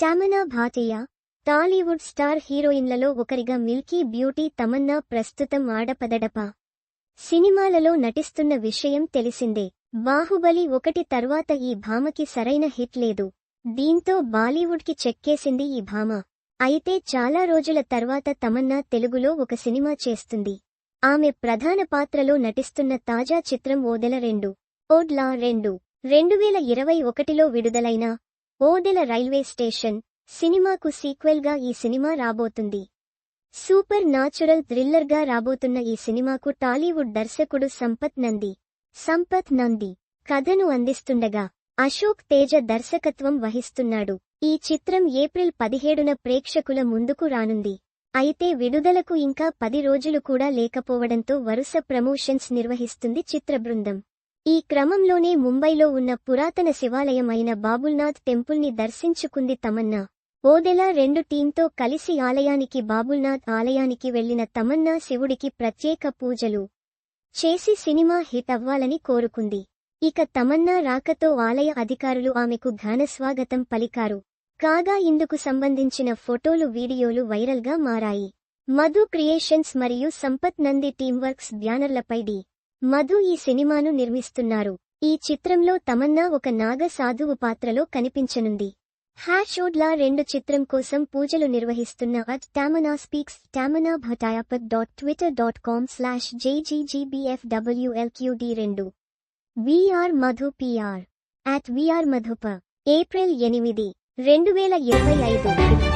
టామనా Bhatia Tollywood star హీరోయిన్లలో ఒకరిగా milky beauty Tamannaah ప్రస్తుతం ఆడపదడప. సినిమాలలో నటిస్తున్న విషయం తెలిసిందే. బాహుబలి ఒకటి తర్వాత ఈ భామకి సరైన హిట్ లేదు. దీంతో బాలీవుడ్కి చెక్కేసింది ఈ భామ. అయితే చాలా రోజుల తర్వాత తమన్నా తెలుగులో ఒక సినిమా చేస్తుంది. ఆమె ప్రధాన పాత్రలో నటిస్తున్న తాజా చిత్రం ఓదెల రెండు. ఓడ్లా రెండు. రెండువేల ఇరవై ఒకటిలో విడుదలైన ఓదెల రైల్వే స్టేషన్. సినిమాకు సీక్వెల్గా ఈ సినిమా రాబోతుంది. సూపర్ నాచురల్ థ్రిల్లర్గా రాబోతున్న ఈ సినిమాకు టాలీవుడ్ దర్శకుడు సంపత్ నంది. సంపత్ నంది కథను అందిస్తుండగా అశోక్ తేజ దర్శకత్వం వహిస్తున్నాడు. ఈ చిత్రం ఏప్రిల్ పదిహేడున ప్రేక్షకుల ముందుకు రానుంది. అయితే విడుదలకు ఇంకా పది రోజులు కూడా లేకపోవడంతో వరుస ప్రమోషన్స్ నిర్వహిస్తుంది చిత్ర బృందం. ఈ క్రమంలోనే ముంబైలో ఉన్న పురాతన శివాలయం అయిన బాబుల్నాథ్ టెంపుల్ని దర్శించుకుంది తమన్నా. ఓదెలా రెండు టీంతో కలిసి ఆలయానికి బాబుల్నాథ్ ఆలయానికి వెళ్ళిన తమన్నా శివుడికి ప్రత్యేక పూజలు చేసి సినిమా హిట్ అవ్వాలని కోరుకుంది. ఇక తమన్నా రాకతో ఆలయ అధికారులు ఆమెకు ఘనస్వాగతం పలికారు. కాగా ఇందుకు సంబంధించిన ఫోటోలు వీడియోలు వైరల్గా మారాయి. మధు క్రియేషన్స్ మరియు సంపత్ నంది టీంవర్క్స్ బ్యానర్లపై డి. మధు ఈ సినిమాను నిర్మిస్తున్నారు. ఈ చిత్రంలో తమన్నా ఒక నాగ సాధువు పాత్రలో కనిపించనుంది. హ్యాషోడ్లా రెండు చిత్రం కోసం పూజలు నిర్వహిస్తున్న at టామనా speaks టామనా భటాయాపత్ dot Twitter dot com slash JGGBFWLQD రెండు. VR Madhu PR. At VR మధుప. April ఎనిమిది రెండు వేల ఇరవై ఐదు.